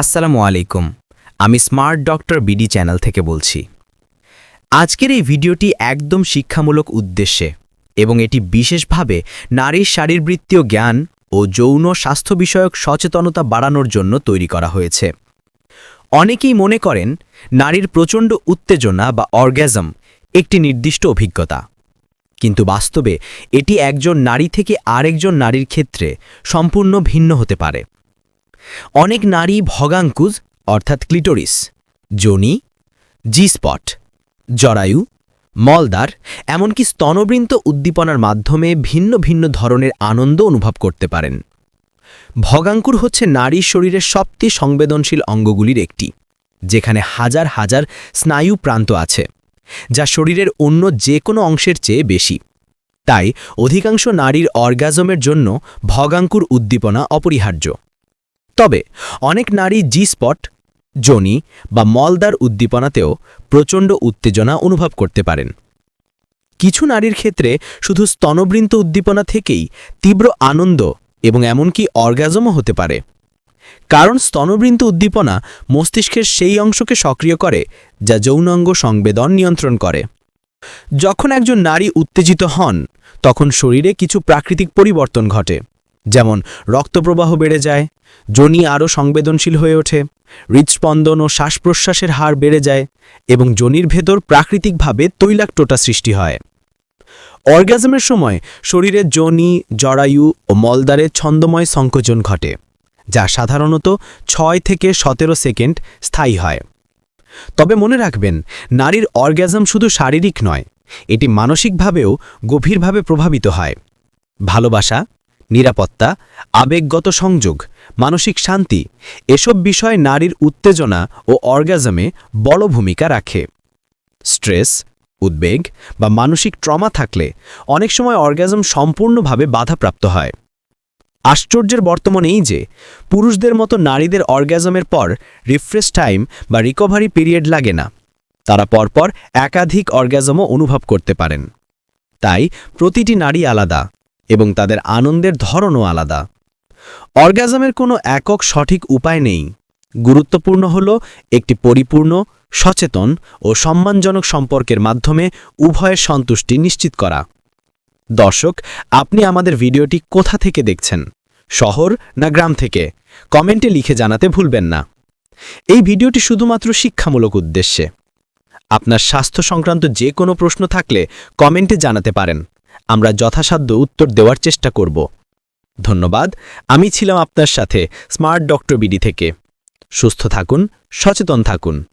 আসসালামু আলাইকুম। আমি স্মার্ট ডক্টর বিডি চ্যানেল থেকে বলছি। আজকের এই ভিডিওটি একদম শিক্ষামূলক উদ্দেশ্যে এবং এটি বিশেষভাবে নারীর শারীরবৃত্তীয় জ্ঞান ও যৌন স্বাস্থ্য বিষয়ক সচেতনতা বাড়ানোর জন্য তৈরি করা হয়েছে। অনেকেই মনে করেন নারীর প্রচণ্ড উত্তেজনা বা অর্গ্যাজম একটি নির্দিষ্ট অভিজ্ঞতা। কিন্তু বাস্তবে এটি একজন নারী থেকে আরেকজন নারীর ক্ষেত্রে সম্পূর্ণ ভিন্ন হতে পারে। অনেক নারী ভগাঙ্কুজ, অর্থাৎ ক্লিটোরিস, যোনি জি স্পট জরায়ু মলদার এমনকি স্তনবৃন্ত উদ্দীপনার মাধ্যমে ভিন্ন ভিন্ন ধরনের আনন্দ অনুভব করতে পারেন। ভগাঙ্কুর হচ্ছে নারীর শরীরের সবচেয়ে সংবেদনশীল অঙ্গগুলির একটি, যেখানে হাজার হাজার স্নায়ু প্রান্ত আছে, যা শরীরের অন্য যে কোনো অংশের চেয়ে বেশি। তাই অধিকাংশ নারীর অর্গাজমের জন্য ভগাঙ্কুর উদ্দীপনা অপরিহার্য। তবে অনেক নারী জি স্পট যোনি বা মলদার উদ্দীপনাতেও প্রচণ্ড উত্তেজনা অনুভব করতে পারেন। কিছু নারীর ক্ষেত্রে শুধু স্তনবৃন্ত উদ্দীপনা থেকেই তীব্র আনন্দ এবং এমনকি অর্গাজমও হতে পারে। কারণ স্তনবৃন্ত উদ্দীপনা মস্তিষ্কের সেই অংশকে সক্রিয় করে যা যৌনাঙ্গ সংবেদন নিয়ন্ত্রণ করে। যখন একজন নারী উত্তেজিত হন, তখন শরীরে কিছু প্রাকৃতিক পরিবর্তন ঘটে। যেমন রক্তপ্রবাহ বেড়ে যায় যোনি আরও সংবেদনশীল হয়ে ওঠে, হৃদস্পন্দন ও শ্বাস প্রশ্বাসের হার বেড়ে যায় এবং যোনির ভেতর প্রাকৃতিকভাবে তৈলাক্টোটা সৃষ্টি হয়। অর্গাজমের সময় শরীরে যোনি জরায়ু ও মলদারে ছন্দময় সংকোচন ঘটে, যা সাধারণত ছয় থেকে সতেরো সেকেন্ড স্থায়ী হয়। তবে মনে রাখবেন, নারীর অর্গাজম শুধু শারীরিক নয়, এটি মানসিকভাবেও গভীরভাবে প্রভাবিত হয়। ভালোবাসা নিরাপত্তা, আবেগগত সংযোগ, মানসিক শান্তি, এসব বিষয় নারীর উত্তেজনা ও অর্গাজমে বড় ভূমিকা রাখে। স্ট্রেস, উদ্বেগ বা মানসিক ট্রমা থাকলে অনেক সময় অর্গাজম সম্পূর্ণভাবে বাধাপ্রাপ্ত হয়। আশ্চর্যের বর্তমান এই যে, পুরুষদের মতো নারীদের অর্গাজমের পর রিফ্রেশ টাইম বা রিকভারি পিরিয়ড লাগে না। তারা পরপর একাধিক অর্গাজমও অনুভব করতে পারেন। তাই প্রতিটি নারী আলাদা। এবং তাদের আনন্দের ধরনও আলাদা। অর্গাজমের কোনো একক সঠিক উপায় নেই। গুরুত্বপূর্ণ হল একটি পরিপূর্ণ, সচেতন ও সম্মানজনক সম্পর্কের মাধ্যমে উভয়ের সন্তুষ্টি নিশ্চিত করা। দর্শক, আপনি আমাদের ভিডিওটি কোথা থেকে দেখছেন? শহর না গ্রাম থেকে? কমেন্টে লিখে জানাতে ভুলবেন না। এই ভিডিওটি শুধুমাত্র শিক্ষামূলক উদ্দেশ্যে। আপনার স্বাস্থ্য সংক্রান্ত যে কোনো প্রশ্ন থাকলে কমেন্টে জানাতে পারেন। আমরা যথাসাধ্য উত্তর দেওয়ার চেষ্টা করব। ধন্যবাদ, আমি ছিলাম আপনার সাথে স্মার্ট ডক্টর বিডি থেকে। সুস্থ থাকুন, সচেতন থাকুন।